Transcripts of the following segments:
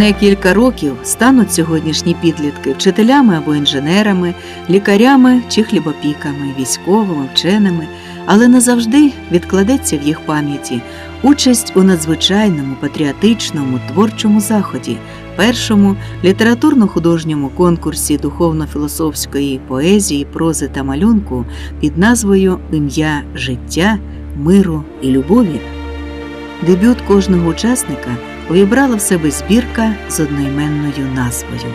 Мине кілька років стануть сьогоднішні підлітки вчителями або інженерами, лікарями чи хлібопіками, військовими, вченими, але назавжди відкладеться в їх пам'яті участь у надзвичайному патріотичному творчому заході, першому літературно-художньому конкурсі духовно-філософської поезії, прози та малюнку під назвою Ім'я життя, миру і любові. Дебют кожного учасника увібрала в себе збірка з одноіменною назвою.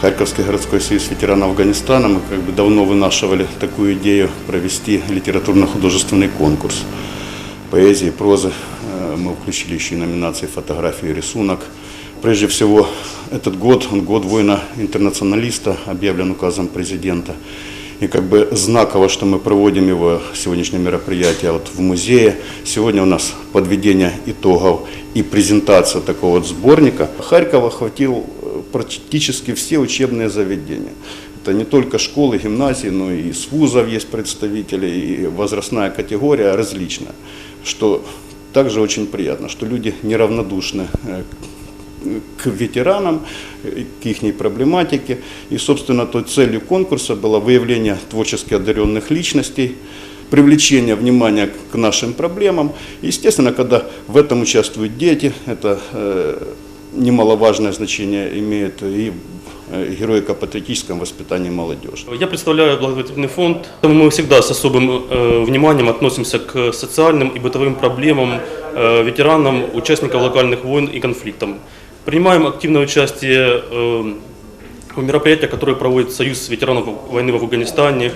Харьковский городской союз ветеранов Афганистана, мы как бы давно вынашивали такую идею провести литературно-художественный конкурс поэзии, прозы. Э, Мы включили еще и номинации фотографии и рисунок. Прежде всего, этот год, он год воина-интернационалиста, объявлен указом президента. И как бы знаково, что мы проводим его сегодняшнее мероприятие вот в музее. Сегодня у нас подведение итогов и презентация такого вот сборника. Харьков охватил э, практически все учебные заведения. Это не только школы, гимназии, но и с вузов есть представители, и возрастная категория различная. Что также очень приятно, что люди неравнодушны э, к ветеранам, к их проблематике. И, собственно, той целью конкурса было выявление творчески одаренных личностей, привлечение внимания к нашим проблемам. Естественно, когда в этом участвуют дети, это э, немаловажное значение имеет и э, героико-патриотическом воспитании молодежи. Я представляю благотворительный фонд. Мы всегда с особым э, вниманием относимся к социальным и бытовым проблемам э, ветеранам, участникам локальных войн и конфликтов. Принимаем активное участие э, в мероприятиях, которые проводит Союз ветеранов войны в Афганистане.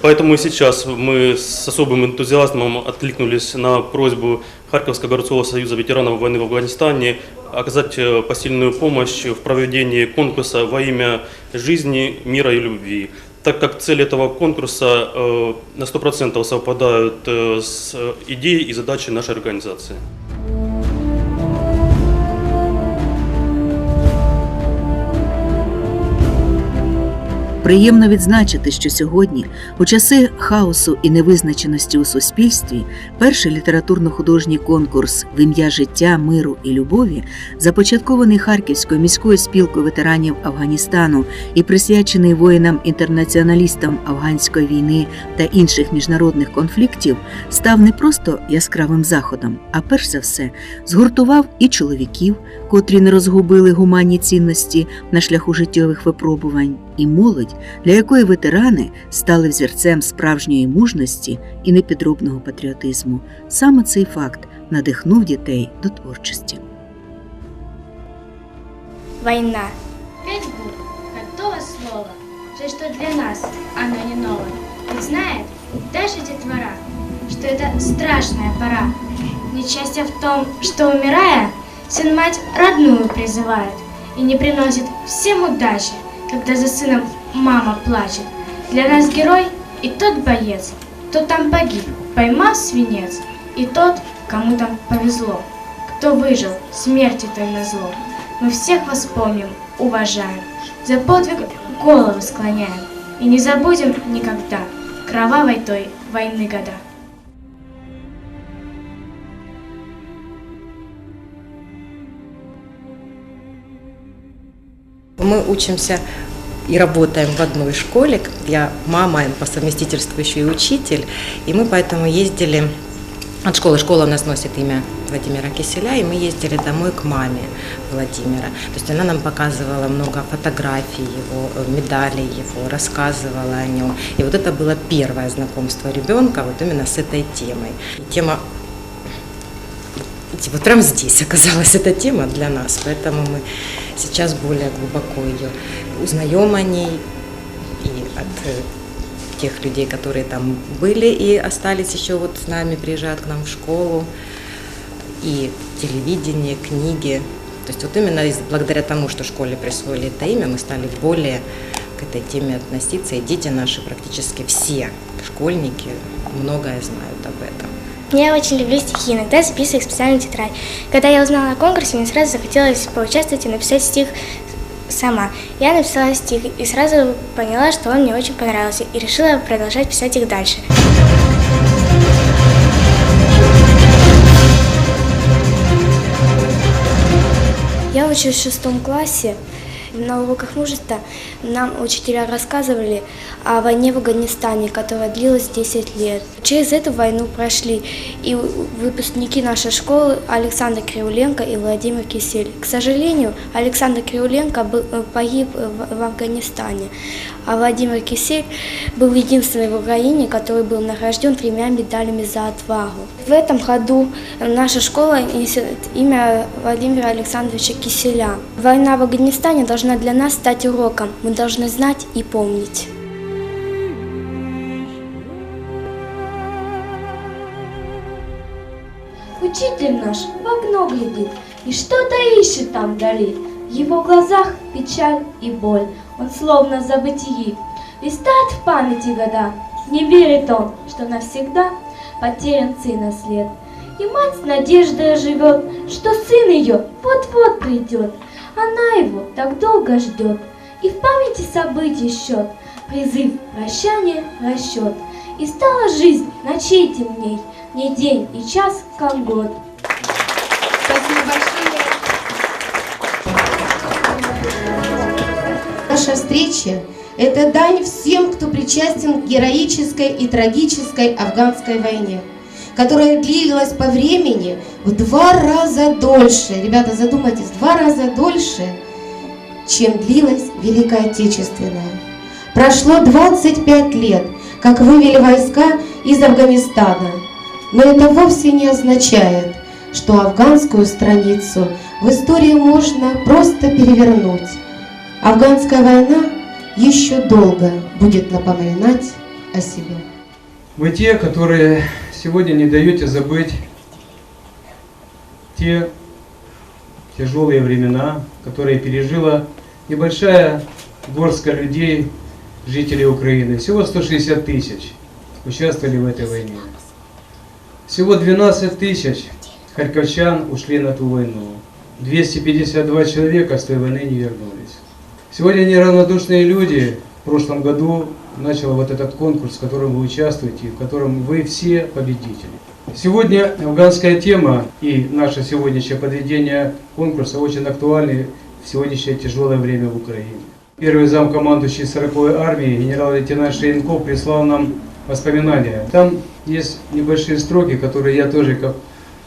Поэтому и сейчас мы с особым энтузиазмом откликнулись на просьбу Харьковского городского союза ветеранов войны в Афганистане оказать э, посильную помощь в проведении конкурса во имя жизни, мира и любви. Так как цели этого конкурса э, на 100% совпадают с идеей и задачей нашей организации. Приємно відзначити, що сьогодні, у часи хаосу і невизначеності у суспільстві, перший літературно-художній конкурс в ім'я життя, миру і любові, започаткований Харківською міською спілкою ветеранів Афганістану і присвячений воїнам-інтернаціоналістам афганської війни та інших міжнародних конфліктів, став не просто яскравим заходом, а перш за все згуртував і чоловіків, котрі не розгубили гуманні цінності на шляху життєвих випробувань, і молодь, для якої ветерани стали взірцем справжньої мужності і непідробного патріотизму. Саме цей факт надихнув дітей до творчості. Война. Пять букв, готово слово, жаль, что для нас оно не новое. Ведь знает даже детвора, что это страшная пора. Несчастье в том, что умирая, сын мать родную призывает и не приносит всем удачи, когда за сыном мама плачет. Для нас герой и тот боец, кто там погиб, поймав свинец, и тот, кому там повезло, кто выжил, смерти той назло. Мы всех вас помним, уважаем, за подвиг головы склоняем и не забудем никогда кровавой той войны года. Мы учимся и работаем в одной школе. Я мама, по совместительству еще и учитель. И мы поэтому ездили от школы. Школа у нас носит имя Владимира Киселя, и мы ездили домой к маме Владимира. То есть она нам показывала много фотографий его, э, медалей его, рассказывала о нем. И вот это было первое знакомство ребенка вот именно с этой темой. И тема вот прям здесь оказалась эта тема для нас, поэтому мы сейчас более глубоко ее узнаем о ней и от э, тех людей, которые там были и остались еще вот с нами, приезжают к нам в школу, и телевидение, книги. То есть вот именно благодаря тому, что школе присвоили это имя, мы стали более к этой теме относиться, и дети наши практически все школьники многое знают. Я очень люблю стихи, иногда записываю их в специальную тетрадь. Когда я узнала о конкурсе, мне сразу захотелось поучаствовать и написать стих сама. Я написала стих и сразу поняла, что он мне очень понравился, и решила продолжать писать их дальше. Я училась в шестом классе, на уроках мужества нам учителя рассказывали о войне в Афганистане, которая длилась 10 лет. Через эту войну прошли и выпускники нашей школы Александр Криуленко и Владимир Кисель. К сожалению, Александр Криуленко э, погиб в Афганистане, а Владимир Кисель был единственный в Украине, который был награжден тремя медалями за отвагу. В этом году наша школа несет имя Владимира Александровича Киселя. Война в Афганистане должна для нас стать уроком. Мы должны знать и помнить. Учитель наш в окно глядит и что-то ищет там вдали. В его глазах печаль и боль, он словно в забытии. Листает в памяти года, не верит он, что навсегда потерян сына след. И мать с надеждой живет, что сын ее вот-вот придет. Она его так долго ждет, и в памяти событий счет, призыв, прощание, расчет. И стала жизнь ночей темней, не день и час, как год. Наша встреча – это дань всем, кто причастен к героической и трагической афганской войне, которая длилась по времени в два раза дольше, ребята, задумайтесь, в два раза дольше, чем длилась Великая Отечественная. Прошло 25 лет, как вывели войска из Афганистана, но это вовсе не означает, что афганскую страницу в истории можно просто перевернуть. Афганская война еще долго будет напоминать о себе. Вы те, которые сегодня не даете забыть те тяжелые времена, которые пережила небольшая горстка людей, жителей Украины. Всего 160 тысяч участвовали в этой войне. Всего 12 тысяч харьковчан ушли на ту войну. 252 человека с той войны не вернулись. Сегодня неравнодушные люди в прошлом году начал вот этот конкурс, в котором вы участвуете, в котором вы все победители. Сегодня афганская тема и наше сегодняшнее подведение конкурса очень актуальны в сегодняшнее тяжелое время в Украине. Первый замкомандующий 40-й армии генерал-лейтенант Шейнков прислал нам воспоминания. Там есть небольшие строки, которые я тоже, как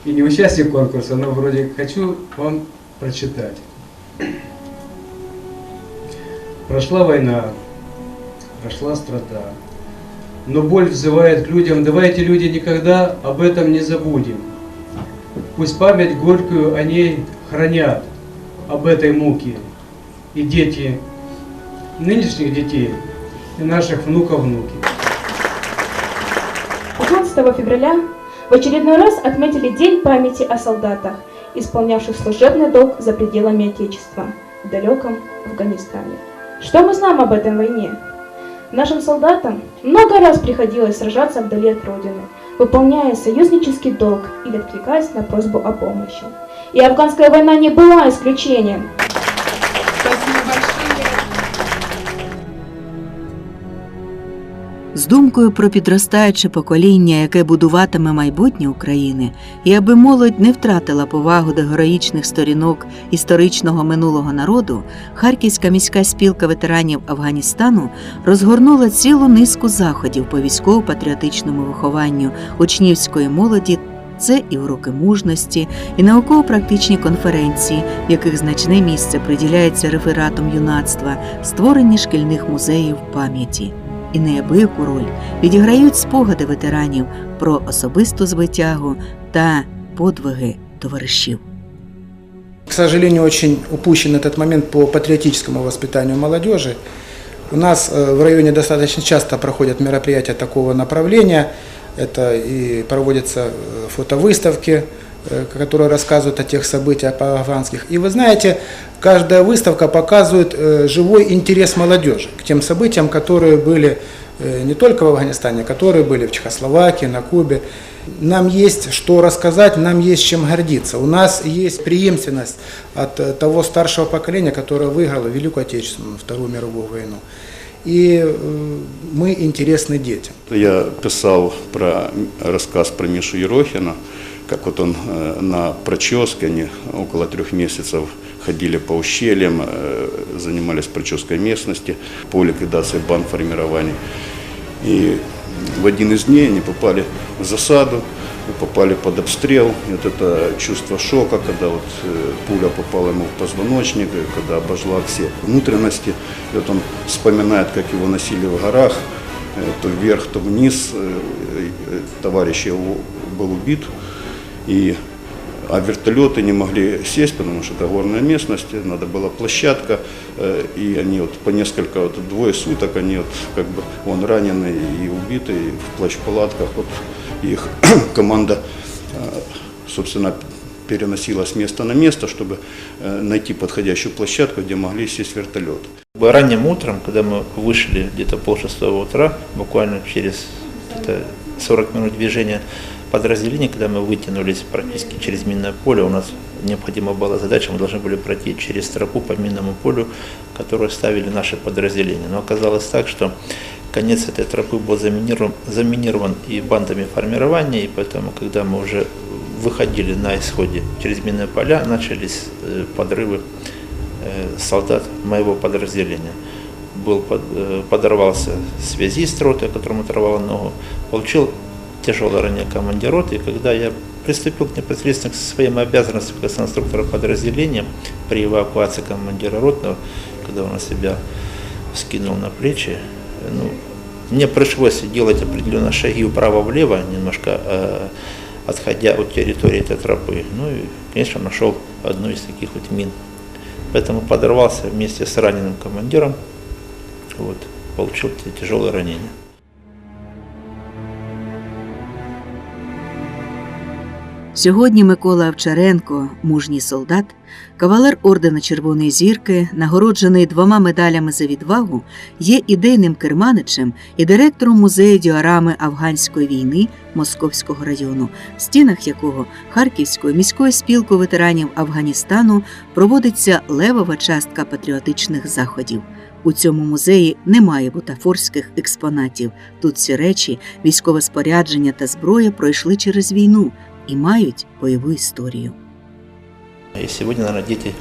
и не участник конкурса, но вроде хочу вам прочитать. Прошла война, прошла страда, но боль взывает к людям, давайте люди никогда об этом не забудем. Пусть память горькую о ней хранят, об этой муке, и дети нынешних детей, и наших внуков внуки. 15 февраля в очередной раз отметили День памяти о солдатах, исполнявших служебный долг за пределами Отечества, в далеком Афганистане. Что мы знаем об этой войне? Нашим солдатам много раз приходилось сражаться вдали от Родины, выполняя союзнический долг или откликаясь на просьбу о помощи. И афганская война не была исключением. З думкою про підростаюче покоління, яке будуватиме майбутнє України, і аби молодь не втратила повагу до героїчних сторінок історичного минулого народу, Харківська міська спілка ветеранів Афганістану розгорнула цілу низку заходів по військово-патріотичному вихованню учнівської молоді. Це і уроки мужності, і науково-практичні конференції, в яких значне місце приділяється рефератом юнацтва, створення шкільних музеїв пам'яті і неабияку роль відіграють спогади ветеранів про особисту звитягу та подвиги товаришів. К сожалению, очень упущен этот момент по патриотическому воспитанию молодежи. У нас э, в районе достаточно часто проходят мероприятия такого направления. Это и проводятся э, фотовыставки, э, которые рассказывают о тех событиях афганских. И вы знаете, каждая выставка показывает э, живой интерес молодежи к тем событиям, которые были э, не только в Афганистане, которые были в Чехословакии, на Кубе. Нам есть что рассказать, нам есть чем гордиться. У нас есть преемственность от э, того старшего поколения, которое выиграло Великую Отечественную, Вторую мировую войну. И э, мы интересны детям. Я писал про рассказ про Мишу Ерохина. Как вот он э, на проческе, они около трех месяцев ходили по ущельям, э, занимались проческой местности по ликвидации банд формирований. И в один из дней они попали в засаду, попали под обстрел. И вот это чувство шока, когда вот э, пуля попала ему в позвоночник, когда обожгла все внутренности. И вот он вспоминает, как его носили в горах, то вверх, то вниз. Товарищ его был убит. И а вертолеты не могли сесть, потому что это горная местность, надо была площадка, э, и они вот по несколько, вот двое суток, они вот как бы, он раненый и убитый в плащ-палатках, вот их команда, э, собственно, переносила с места на место, чтобы э, найти подходящую площадку, где могли сесть вертолеты. Ранним утром, когда мы вышли где-то полшестого утра, буквально через где-то 40 минут движения подразделения, когда мы вытянулись практически через минное поле, у нас необходима была задача, мы должны были пройти через тропу по минному полю, которую ставили наши подразделения. Но оказалось так, что конец этой тропы был заминирован, заминирован и бандами формирования, и поэтому, когда мы уже выходили на исходе через минные поля, начались э, подрывы э, солдат моего подразделения. Был э, подорвался связист роты, которому оторвало ногу, получил тяжелое ранение командир роты, и когда я приступил непосредственно к своим обязанностям как инструктора подразделения при эвакуации командира ротного, когда он на себя скинул на плечи, ну, мне пришлось делать определенные шаги вправо-влево, немножко э, отходя от территории этой тропы. Ну и, конечно, нашел одну из таких вот мин. Поэтому подорвался вместе с раненым командиром, вот, получил тяжелое ранение. Сьогодні Микола Овчаренко, мужній солдат, кавалер ордена Червоної зірки, нагороджений двома медалями за відвагу, є ідейним керманичем і директором музею діорами афганської війни Московського району, в стінах якого Харківською міською спілкою ветеранів Афганістану проводиться левова частка патріотичних заходів. У цьому музеї немає бутафорських експонатів. Тут ці речі, військове спорядження та зброя пройшли через війну і мають бойову історію. И сегодня, наверное, дети,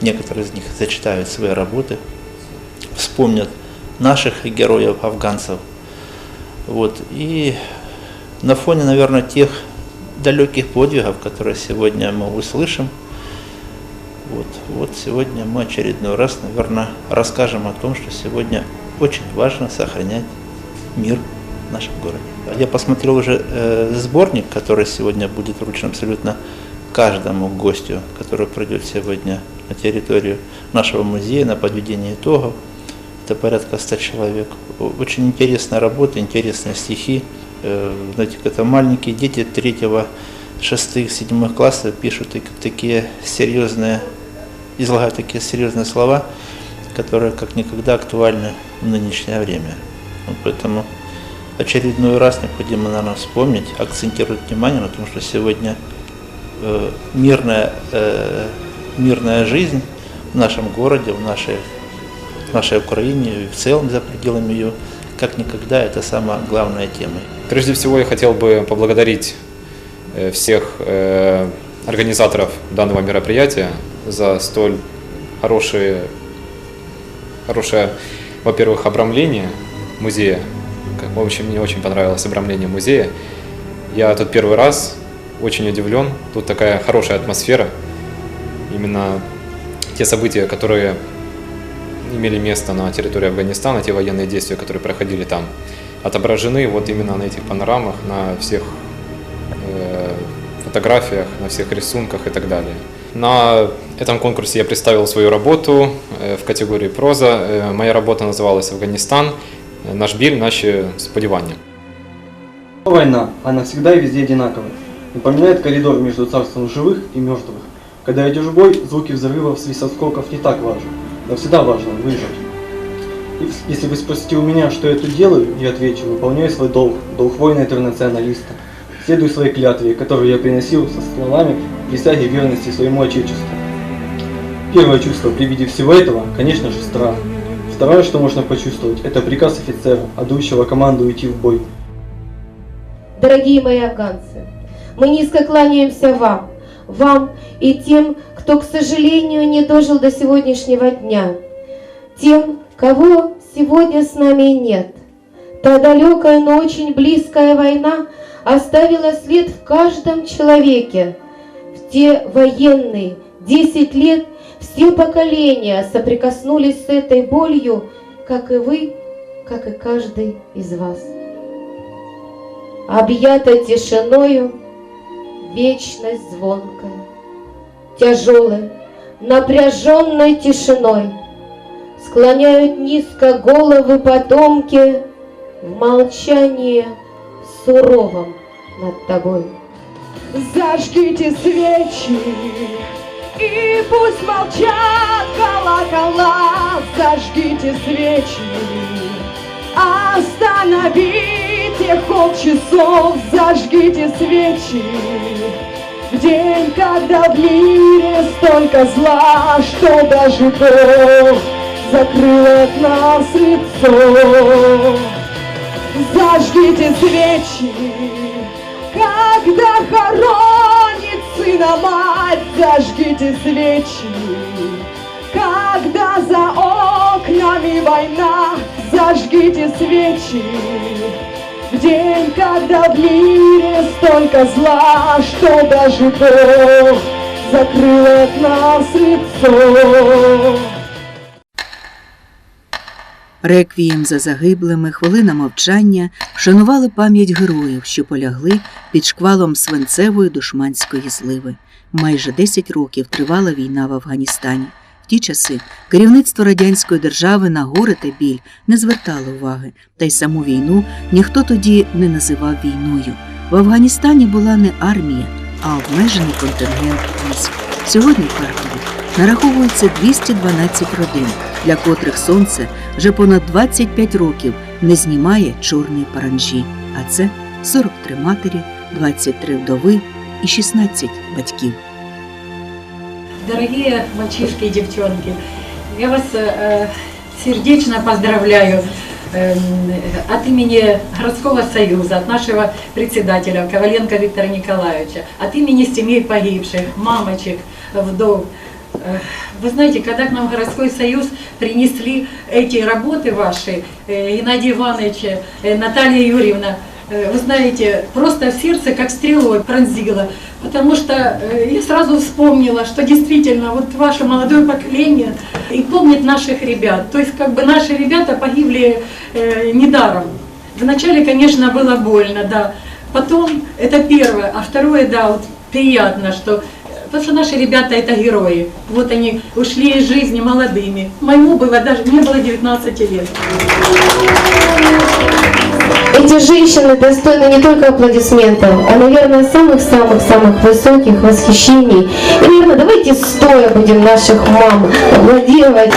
некоторые из них зачитают свои работы, вспомнят наших героев, афганцев. Вот. И на фоне, наверное, тех далеких подвигов, которые сегодня мы услышим, вот, вот сегодня мы очередной раз, наверное, расскажем о том, что сегодня очень важно сохранять мир в нашем городе. Я посмотрел уже э, сборник, который сегодня будет вручен абсолютно каждому гостю, который придет сегодня на территорию нашего музея на подведение итогов. Это порядка 100 человек. Очень интересная работа, интересные стихи. Э, знаете, это маленькие дети третьего, шестых, седьмых классов пишут так- такие серьезные, излагают такие серьезные слова, которые как никогда актуальны в нынешнее время. Вот поэтому очередной раз необходимо, наверное, вспомнить, акцентировать внимание на том, что сегодня э, мирная, э, мирная жизнь в нашем городе, в нашей, в нашей Украине и в целом за пределами ее, как никогда, это самая главная тема. Прежде всего я хотел бы поблагодарить э, всех организаторов данного мероприятия за столь хорошие, хорошее, во-первых, обрамление музея. В общем, мне очень понравилось обрамление музея. Я тут первый раз, очень удивлен. Тут такая хорошая атмосфера. Именно те события, которые имели место на территории Афганистана, те военные действия, которые проходили там, отображены вот именно на этих панорамах, на всех э, фотографиях, на всех рисунках и так далее. На этом конкурсе я представил свою работу э, в категории проза. Э, Моя работа называлась «Афганистан. Наш біль, наши сподівання». Война, она всегда и везде одинаковая. Напоминает коридор между царством живых и мертвых. Когда идешь в бой, звуки взрывов, свист осколков не так важны, но всегда важно выжить. Если вы спросите у меня, что я тут делаю, я отвечу, выполняю свой долг, долг воина-интернационалиста. Следую своей клятве, которую я приносил со словами присяги верности своему Отечеству. Первое чувство при виде всего этого, конечно же, страх. Второе, что можно почувствовать, это приказ офицера, отдающего команду идти в бой. Дорогие мои афганцы, Мы низко кланяемся вам, вам и тем, кто, к сожалению, не дожил до сегодняшнего дня, тем, кого сегодня с нами нет. Та далекая, но очень близкая война оставила след в каждом человеке. В те военные 10 лет все поколения соприкоснулись с этой болью, как и вы, как и каждый из вас. Объята тишиною, вечность звонкая, тяжелой, напряженной тишиной склоняют низко головы потомки в молчании суровом над тобой. Зажгите свечи и пусть молчат колокола. Зажгите свечи, остановите ход часов. Зажгите свечи в день, когда в мире столько зла, что даже Бог закрыл от нас лицо. Зажгите свечи, когда хоронит сына мать, зажгите свечи. Когда за окнами война, зажгите свечи. В день, когда в мире столько зла, что даже Бог закрыл от нас лицо. Реквієм за загиблими, хвилина мовчання вшанували пам'ять героїв, що полягли під шквалом свинцевої душманської зливи. Майже 10 років тривала війна в Афганістані. В ті часи керівництво радянської держави на горе та біль не звертало уваги, та й саму війну ніхто тоді не називав війною. В Афганістані була не армія, а обмежений контингент військ. Сьогодні в Харкові нараховується 212 родин, для котрих сонце вже понад 25 років не знімає чорної паранжі, а це 43 матері, 23 вдови і 16 батьків. Дорогие мальчишки и девчонки, я вас э, сердечно поздравляю от имени городского союза, от нашего председателя Коваленко Виктора Николаевича, от имени семей погибших, мамочек, вдов. Вы знаете, когда к нам городской союз принесли эти работы ваши, э, Геннадий Иванович, э, Наталья Юрьевна, э, вы знаете, просто в сердце как стрелой пронзило, потому что я сразу вспомнила, что действительно вот ваше молодое поколение и помнит наших ребят. То есть как бы наши ребята погибли э, недаром. Вначале, конечно, было больно, да. Потом, это первое. А второе, да, вот приятно, что Потому что наши ребята это герои. Вот они ушли из жизни молодыми. Моему было даже, мне было 19 лет. Эти женщины достойны не только аплодисментов, а, наверное, самых-самых-самых высоких восхищений. И, наверное, давайте стоя будем наших мам аплодировать.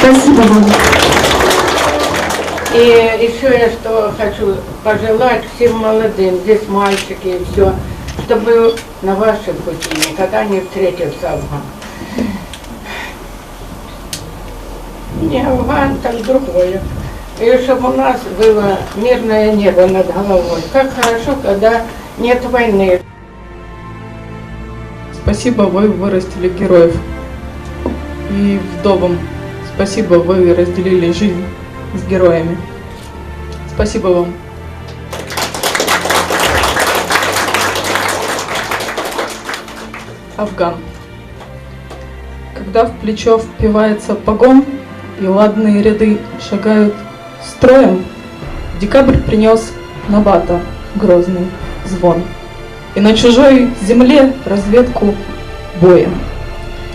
Спасибо вам. И еще я что хочу пожелать всем молодым, здесь мальчики и все, чтобы на вашем пути никогда не встретился Афган. Не Афган, так другое. И чтобы у нас было мирное небо над головой. Как хорошо, когда нет войны. Спасибо, вы вырастили героев. И вдовам. Спасибо, вы разделили жизнь с героями. Спасибо вам. Афган. Когда в плечо впивается погон, и ладные ряды шагают строем, декабрь принес Набата грозный звон. И на чужой земле разведку боем.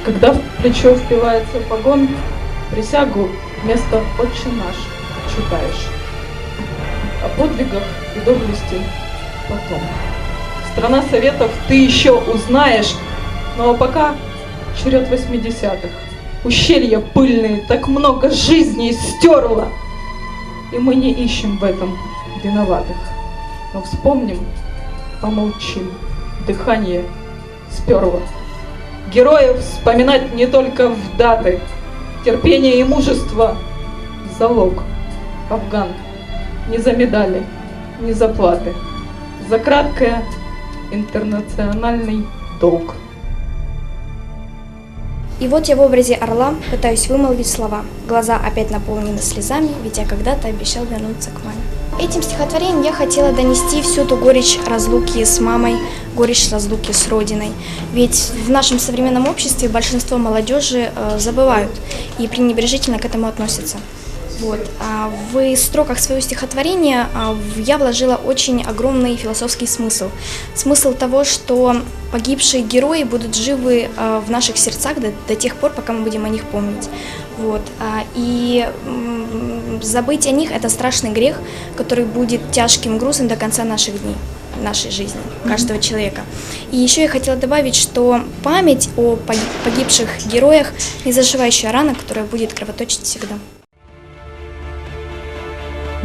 Когда в плечо впивается погон, присягу вместо «Отче наш» читаешь. О подвигах и доблести потом. Страна Советов ты еще узнаешь, но пока черед 80-х. Ущелья пыльные так много жизней стерла. И мы не ищем в этом виноватых. Но вспомним, помолчим, дыхание сперло. Героев вспоминать не только в даты. Терпение и мужество – залог. Афган. Не за медали, не за платы. за краткое интернациональный долг. И вот я в образе орла пытаюсь вымолвить слова. Глаза опять наполнены слезами, ведь я когда-то обещал вернуться к маме. Этим стихотворением я хотела донести всю ту горечь разлуки с мамой, горечь разлуки с родиной. Ведь в нашем современном обществе большинство молодежи э, забывают и пренебрежительно к этому относятся. Вот. А в строках своего стихотворения а, я вложила очень огромный философский смысл. Смысл того, что погибшие герои будут живы а, в наших сердцах до, до тех пор, пока мы будем о них помнить. Вот. И забыть о них – это страшный грех, который будет тяжким грузом до конца наших дней нашей жизни, каждого человека. И еще я хотела добавить, что память о поги- погибших героях – незаживающая рана, которая будет кровоточить всегда.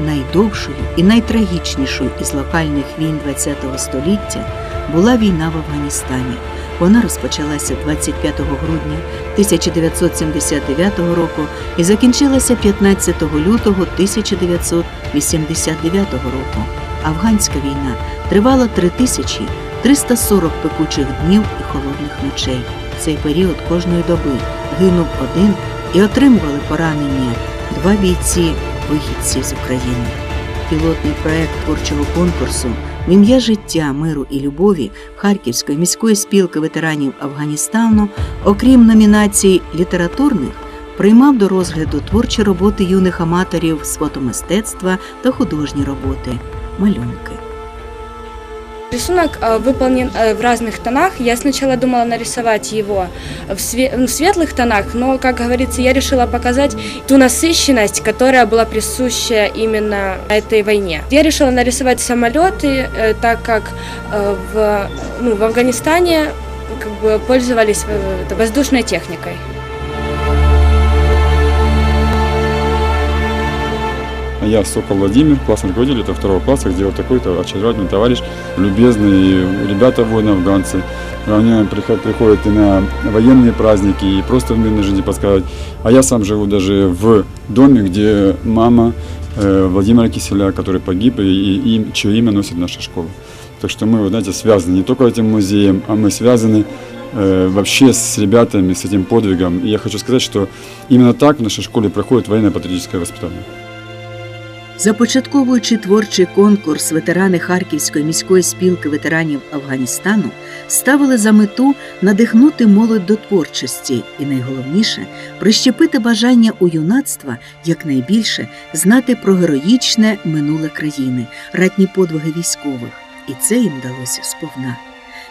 Найдовшою і найтрагічнішою із локальних війн ХХ століття була війна в Афганістані. Вона розпочалася 25 грудня 1979 року і закінчилася 15 лютого 1989 року. Афганська війна тривала 3340 пекучих днів і холодних ночей. Цей період кожної доби гинув один і отримували поранення два бійці вихідці з України. Пілотний проект творчого конкурсу в ім'я життя, миру і любові Харківської міської спілки ветеранів Афганістану, окрім номінацій літературних, приймав до розгляду творчі роботи юних аматорів з фотомистецтва та художні роботи, малюнки. Рисунок э, выполнен э, в разных тонах. Я сначала думала нарисовать его в, све- в светлых тонах, но, как говорится, я решила показать ту насыщенность, которая была присуща именно этой войне. Я решила нарисовать самолеты, э, так как в, ну, в Афганистане как бы пользовались воздушной техникой. Я Сокол Владимир, классный руководитель этого второго класса, где вот такой-то очаровательный товарищ, любезный, ребята воины афганцы. Они приход- приходят и на военные праздники, и просто в мирной жизни подсказывать. А я сам живу даже в доме, где мама э, Владимира Киселя, который погиб, и, и им- чье имя носит наша школа. Так что мы, вы знаете, связаны не только этим музеем, а мы связаны э, вообще с ребятами, с этим подвигом. И я хочу сказать, что именно так в нашей школе проходит военно-патриотическое воспитание. Започатковуючи творчий конкурс ветерани Харківської міської спілки ветеранів Афганістану, ставили за мету надихнути молодь до творчості і найголовніше прищепити бажання у юнацтва якнайбільше знати про героїчне минуле країни, ратні подвиги військових. І це їм вдалося сповна.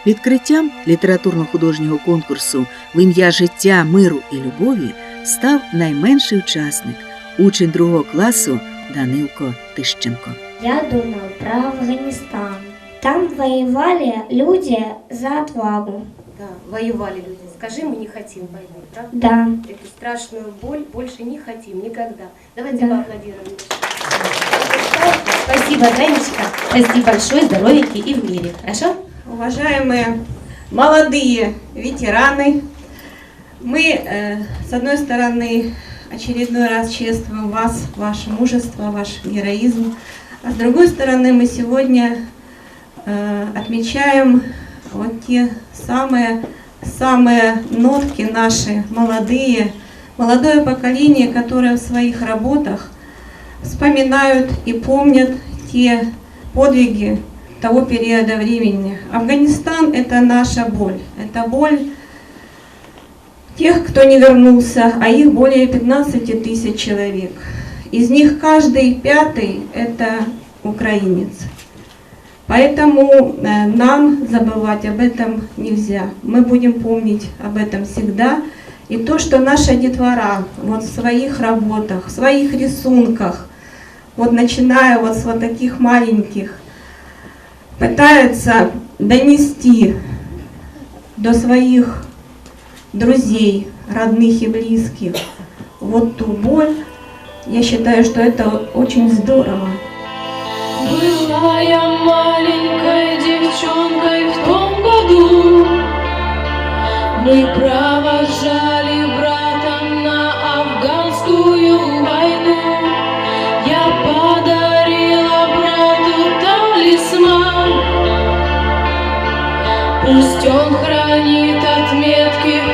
Відкриттям літературно-художнього конкурсу в ім'я життя, миру і любові став найменший учасник, учень другого класу Данилко Тищенко. Я думал про Афганистан. Там воевали люди за отвагу. Да, воевали люди. Скажи, мы не хотим войны, правда? Да. Эту страшную боль больше не хотим никогда. Давайте Да. поаплодируем. Спасибо, Танечка. Расти большой, здоровенький и в мире. Хорошо? Уважаемые молодые ветераны, мы, э, с одной стороны, очередной раз чествуем вас, ваше мужество, ваш героизм, а с другой стороны, мы сегодня э, отмечаем вот те самые, самые нотки наши, молодые, молодое поколение, которое в своих работах вспоминают и помнят те подвиги того периода времени. Афганистан – это наша боль. Это боль тех, кто не вернулся, а их более 15 тысяч человек. Из них каждый пятый – это украинец. Поэтому э, нам забывать об этом нельзя. Мы будем помнить об этом всегда. И то, что наша детвора вот в своих работах, в своих рисунках, вот начиная вот с вот таких маленьких, пытается донести до своих друзей, родных и близких вот ту боль, я считаю, что это очень здорово. Была я маленькой девчонкой в том году. Мы провожали брата на афганскую войну. Я подарила брату талисман Пусть он хранит отметки.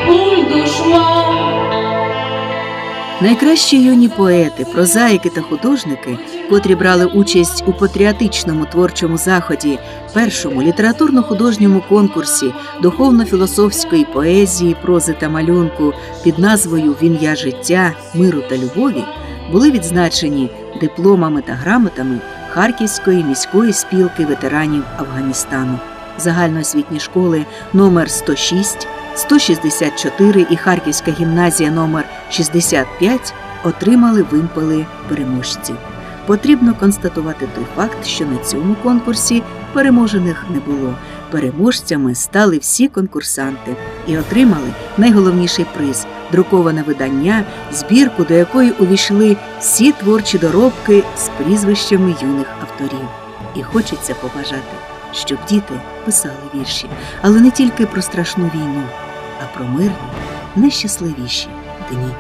Найкращі юні поети, прозаїки та художники, котрі брали участь у патріотичному творчому заході, першому літературно-художньому конкурсі духовно-філософської поезії, прози та малюнку під назвою В ім'я життя, миру та любові, були відзначені дипломами та грамотами Харківської міської спілки ветеранів Афганістану, загальноосвітні школи номер 106, 164 і Харківська гімназія номер 65 отримали вимпели переможців. Потрібно констатувати той факт, що на цьому конкурсі переможених не було. Переможцями стали всі конкурсанти і отримали найголовніший приз друковане видання, збірку, до якої увійшли всі творчі доробки з прізвищами юних авторів. І хочеться побажати, щоб діти писали вірші, але не тільки про страшну війну, а про мирні, найщасливіші дні.